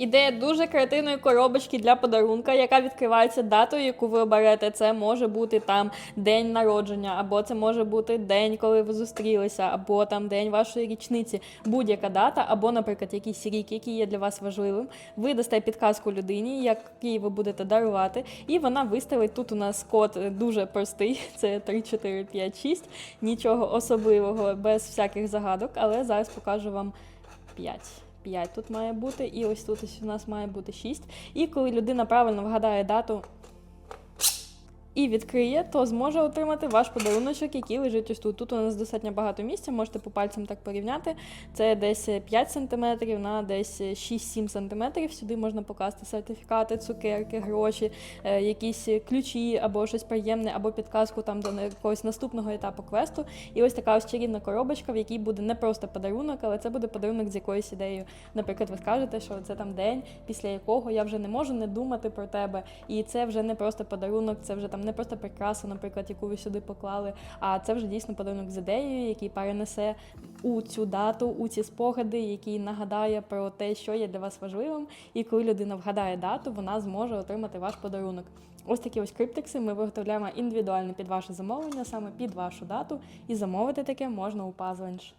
Ідея дуже креативної коробочки для подарунка, яка відкривається датою, яку ви оберете. Це може бути там день народження, або це може бути день, коли ви зустрілися, або там день вашої річниці. Будь-яка дата, або, наприклад, якийсь рік, який є для вас важливим. Ви дасте підказку людині, який ви будете дарувати, і вона виставить тут. У нас код дуже простий. Це 3, 4, 5, 6. Нічого особливого, без всяких загадок, але зараз покажу вам 5. 5 тут має бути, і ось тут ось у нас має бути 6. І коли людина правильно вгадає дату і відкриє, то зможе отримати ваш подаруночок, який лежить ось тут. Тут у нас достатньо багато місця, можете по пальцям так порівняти. Це десь 5 см на десь 6-7 см. Сюди можна покласти сертифікати, цукерки, гроші, е, якісь ключі або щось приємне, або підказку там до якогось наступного етапу квесту. І ось така ось чарівна коробочка, в якій буде не просто подарунок, але це буде подарунок з якоюсь ідеєю. Наприклад, ви скажете, що це там день, після якого я вже не можу не думати про тебе. І це вже не просто подарунок, це вже там не просто прикраса, наприклад, яку ви сюди поклали. А це вже дійсно подарунок з ідеєю, який перенесе у цю дату, у ці спогади, який нагадає про те, що є для вас важливим. І коли людина вгадає дату, вона зможе отримати ваш подарунок. Ось такі ось криптекси ми виготовляємо індивідуально під ваше замовлення, саме під вашу дату, і замовити таке можна у Puzzlench.